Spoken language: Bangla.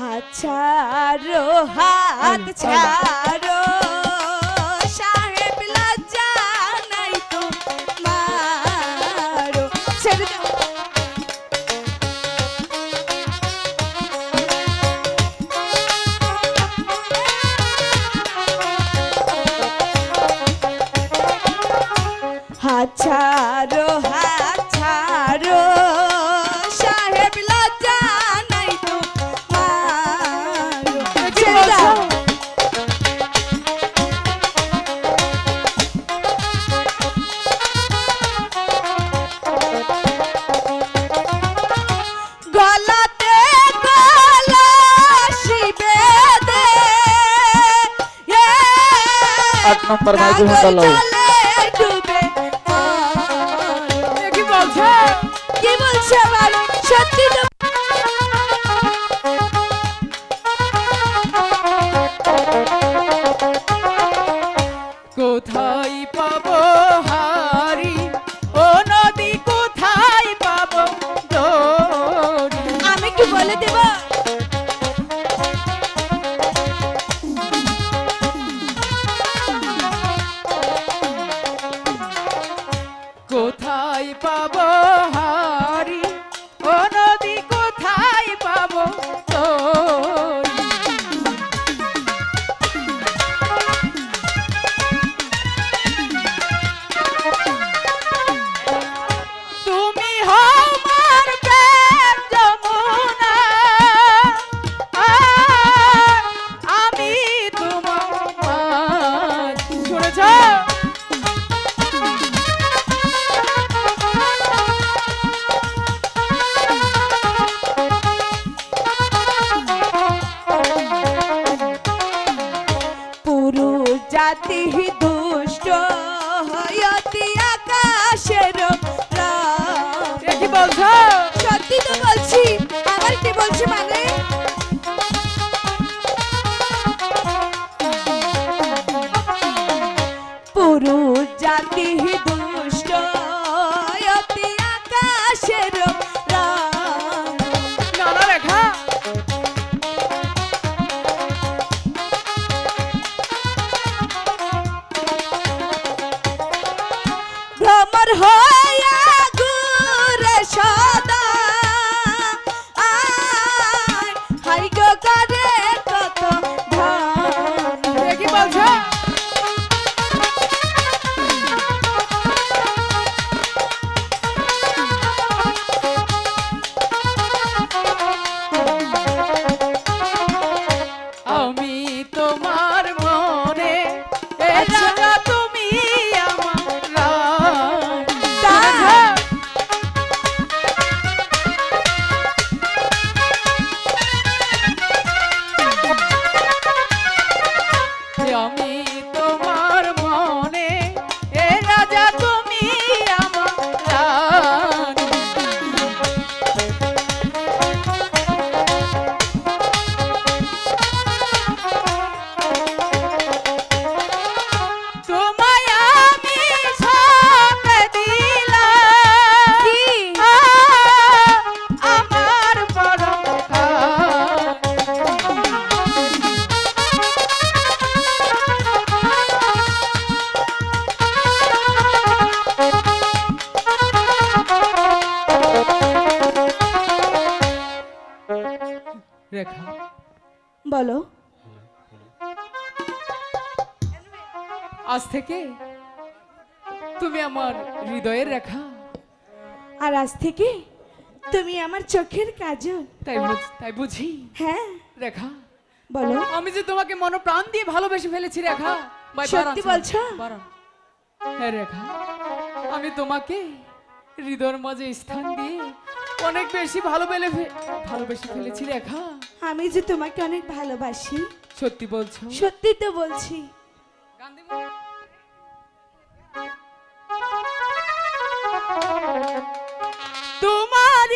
হাত ছাড়ো হাত ছাড়ো। নম্বর মাইক্রোফোনটা লাও। জাতি দুষ্ট হয়তি আকাশের কি বলছো? সত্যি তো বলছি আবার কি বলছি মানে? পুরুষ জাতি ভ্রমর হইয়া রেখা। বলো। আজ থেকে তুমি আমার হৃদয়ের রেখা। আর আজ থেকে তুমি আমার চোখের কাজল। তাই বুঝ- তাই বুঝি? হ্যাঁ। রেখা। বলো। আমি যে তোমাকে মন প্রাণ দিয়ে ভালোবেসে ফেলেছি রেখা। সত্যি বলছো? হ্যাঁ রেখা আমি তোমাকে হৃদয়ের মাঝে স্থান দিয়ে অনেক বেশি ভালো পেলে ভালোবেসে ফেলেছি রেখা। আমি যে তোমাকে অনেক ভালোবাসি সত্যি বলছো সত্যি তো বলছি গান দিবো?